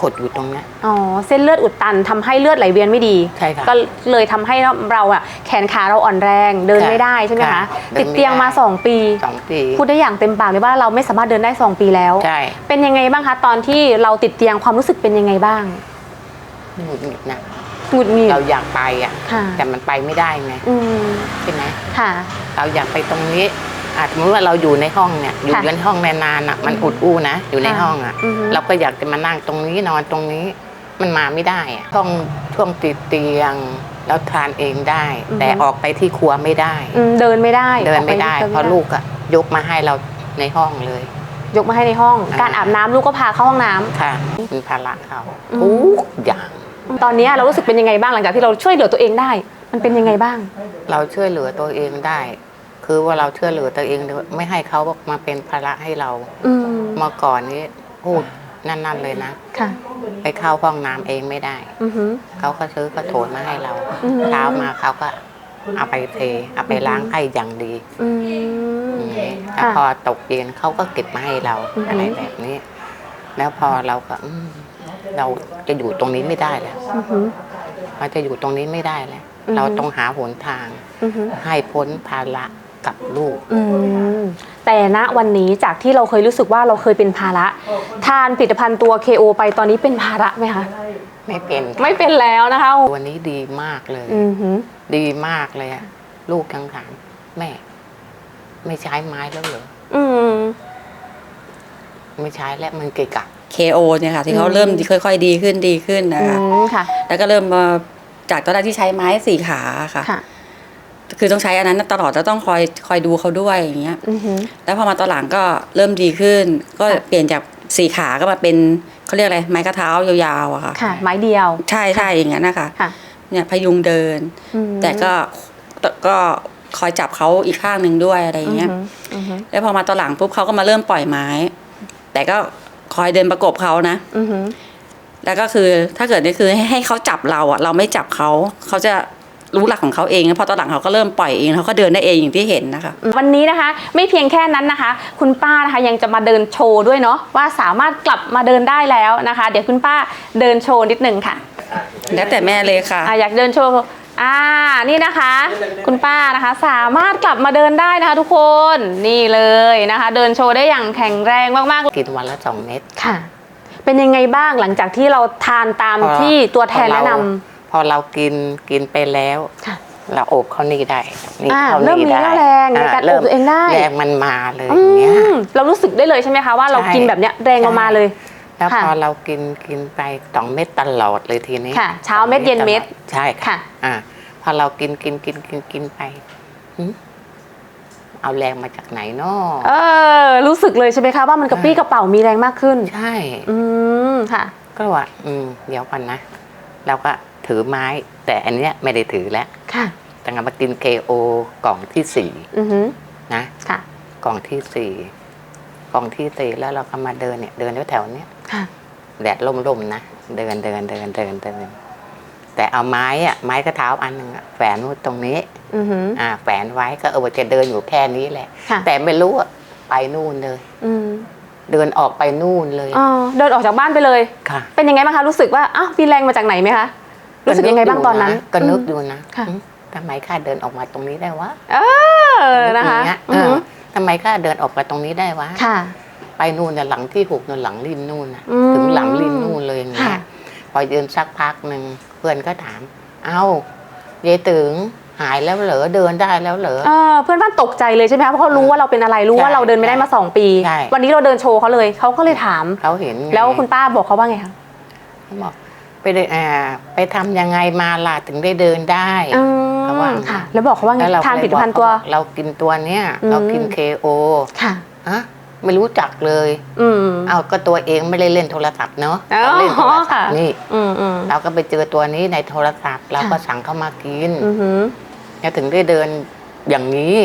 ขดอยู่ตรงเนี้ย อ๋อเส้นเลือดอุดตันทำให้เลือดไหลเวียนไม่ดีใช่ค่ะก็เลยทำให้เราอะแขนขาเราอ่อนแรงเดินค่ะไม่ได้ใช่ไหมคะค่ะเดินไม่ได้ ติดเตียงมา 2 ปี สองปีพูดได้อย่างเต็มปากเลยว่าเราไม่สามารถเดินได้ 2 ปีแล้ว ใช่เป็นยังไงบ้างคะ ตอนที่เราติดเตียงความรู้สึกเป็นยังไงบ้างหงุดหงิดนะหงุดหงิด เราอยากไปอะ ค่ะ แต่มันไปไม่ได้ไงอืมใช่ไหมค่ะ เราอยากไปตรงนี้ อาจสมมติว่าเราอยู่ในห้องเนี่ยอยู่ค่ะในห้องนานๆอะมันอุดอู้นะอยู่ในค่ะห้องอะอือฮึเราก็อยากจะมานั่งตรงนี้นอนตรงนี้มันมาไม่ได้อะช่วงช่วงติดเตียงแล้วทานเองได้ แต่ออกไปที่ครัวไม่ได้อืมเดินไม่ได้เดินไม่ได้ออกปเพราะลูกอะยกมาให้เราในห้องเลย ยกมาให้ในห้องอ่าการอาบน้ำลูกก็พาเข้าห้องน้ำค่ะเป็นภาระเขาอืมทุกอย่าง ตอนนี้เรารู้สึกเป็นยังไงบ้างหลังจากที่เราช่วยเหลือตัวเองได้ มันเป็นยังไงบ้าง เราช่วยเหลือตัวเองได้ คือว่าเราช่วยเหลือตัวเองโดยไม่ให้เขามาเป็นภาระให้เราอืมเมื่อก่อนนี้พูดนั่นๆเลยนะค่ะ ไปเข้าห้องน้ำเองไม่ได้อือหือเขาก็ซื้อกระโถนมาให้เราอืมเช้ามาเขาก็เอาไปเทเอาไปล้างให้อย่างดีอืมอย่างนี้แล้วค่ะพอตกเย็นเขาก็เก็บมาให้เราอือฮึอะไรแบบนี้ แล้วพอเราก็อืมเราจะอยู่ตรงนี้ไม่ได้แล้วอือหือเราจะอยู่ตรงนี้ไม่ได้แล้วอือฮึเราต้องหาหนทางอือหือให้พ้นภาระ กับลูก อืมแต่ณวันนี้จากที่เราเคยรู้สึกว่าเราเคยเป็นภาระ ทานผลิตภัณฑ์ตัว KO ไปตอนนี้เป็นภาระไหมคะ ไม่เป็นไม่เป็นแล้วนะคะตัวนี้ดีมากเลย อือหือ ดีมากเลยอะลูกยังถามแม่ ไม่ใช้ไม้แล้วเหรออืม ไม่ใช้แล้วมันเกะกะ KO เนี่ยค่ะที่เขาอืม เริ่มค่อย ๆ ดีขึ้นดีขึ้นนะอืคะมค่ะ แล้วก็เริ่มมาจากตอนแรกที่ใช้ไม้สี่ขาค่ะ ค่ะ คือต้องใช้อันนั้นตลอดแล้วต้องคอยคอยดูเขาด้วยอย่างเงี้ยอือหือ แล้วพอมาตอนหลังก็เริ่มดีขึ้น ก็ค่ะ เปลี่ยนจากสี่ขาก็มาเป็นเขาเรียกอะไรไม้กระเท้ายาวๆอะค่ะ ค่ะ ไม้เดียว ใช่ใช่อย่างนั้นนะคะค่ะเนี่ยพยุงเดิน อืมแต่ก็ก็คอยจับเขาอีกข้างหนึ่งด้วยอะไรอย่างเงี้ย อือหืออือหือแล้วพอมาตอนหลังปุ๊บเขาก็มาเริ่มปล่อยไม้ แต่ก็คอยเดินประกบเขานะ อือหือแล้วก็คือถ้าเกิดนี่คือให้ให้เขาจับเราอะเราไม่จับเขา เขาจะ รู้หลักของเขาเองแล้วพอตอนหลังเขาก็เริ่มปล่อยเองเขาก็เดินได้เองอย่างที่เห็นนะคะ วันนี้นะคะ ไม่เพียงแค่นั้นนะคะ คุณป้านะคะยังจะมาเดินโชว์ด้วยเนาะว่าสามารถกลับมาเดินได้แล้วนะคะ เดี๋ยวคุณป้าเดินโชว์นิดหนึ่งค่ะแล้วแต่แม่เลยค่ะอะอยากเดินโชว์อ่านี่นะคะ คุณป้านะคะสามารถกลับมาเดินได้นะคะ ทุกคนนี่เลยนะคะ เดินโชว์ได้อย่างแข็งแรงมากๆกินวันละสองเม็ดค่ะ เป็นยังไงบ้างหลังจากที่เราทานตามพอที่ตัวแทนพอแนะเราน พอเรากินกินไปแล้วค่ะเราโอบเขานี่ได้นี่อ่าเขาเริ่มนี่มีได้เรี่ยวแรงในการเริ่โอบตัวเองได้แรงมันมาเลยำอย่างเงี้ยอืมเรารู้สึกได้เลยใช่ไหมคะว่าเราใช่กินแบบเนี้ยแรงออกมาเลยแล้วค่ะพอเรากินกินไปสองเม็ดตลอดเลยทีนี้ค่ะ เช้าเม็ดเย็นเม็ดตลอใช่ค่ะ อ่า พอเรากินกินกินกินกินไปหึเอาแรงมาจากไหนเนาะเออ รู้สึกเลยใช่ไหมคะว่ามันกระปรี้กระเป๋ามีแรงมากขึ้น ใช่ อืมค่ะ ก็ว่า อืม เดี๋ยวก่อนนะ เราก็ ถือไม้ แต่อันเนี้ยไม่ได้ถือแล้วค่ะแต่งมากิน KO กล่องที่สี่อือหือนะค่ะ กล่องที่สี่กล่องที่สี่แล้วเราก็มาเดินเนี่ยเดินแถวๆเนี้ยค่ะ แดดล่มๆนะเดินเดินเดินเดินเดิน แต่เอาไม้อะไม้กระเท้าอันหนึ่งอะแฝนไว้ตรงนี้ อือหืออ่า แฝนไว้ก็เออจะเดินอยู่แค่นี้แหละ ค่ะ แต่ไม่รู้อะไปนู่นเลย อืมเดินออกไปนู่นเลยอ๋อเดินออกจากบ้านไปเลย ค่ะ เป็นยังไงบ้างคะรู้สึกว่าอ้าวมีแรงมาจากไหนไหมคะ รู้สึกยังไงบ้างตอนนั้น ก็นึกอืมอยู่นะค่ะอืมทำไมข้าเดินออกมาตรงนี้ได้วะเออนะคะอย่างเงี้ยอือหือเออทำไมข้าเดินออกมาตรงนี้ได้วะค่ะ ไปนู่นน่ะหลังที่หกน่ะหลังริมนู่นน่ะอืมถึงหลังริมนู่นเลยอย่างเงี้ค่ะยพอยืนสักพักหนึ่งเพื่อนก็ถาม เอ้ายายตึงหายแล้วเหรอเดินได้แล้วเหรอเออเพื่อนบ้านตกใจเลยใช่ไหมคะเพราะเขารู้ว่าเราเป็นอะไรรู้ว่าใช่เราเดินไม่ได้มาสองปีใช่วันนี้เราเดินโชว์เขาเลยเขาก็เลยถามเขาเห็นไงแล้วคุณป้าบอกเขาว่าไงคะเขาบอก ไปเดินอ่าไปทำยังไงมาล่ะถึงได้เดินได้อืมเขาว่าค่ะ แล้วบอกเขาว่าไงแล้วเราทานผลิตภัณฑ์ก็ตัวเลยบอกเขาาเรากินตัวเนี้ยอืม เรากิน KO ค่ะอะไม่รู้จักเลย อืม เอาก็ตัวเองไม่ได้เล่นโทรศัพท์เนาะอ๋อเราเล่นโทรศัพค่ะท์นี่ อืมอืม เราก็ไปเจอตัวนี้ในโทรศัพท์ เราก็ค่ะ สั่งเข้ามากินอือหือแล้วถึงได้เดินอย่างนี้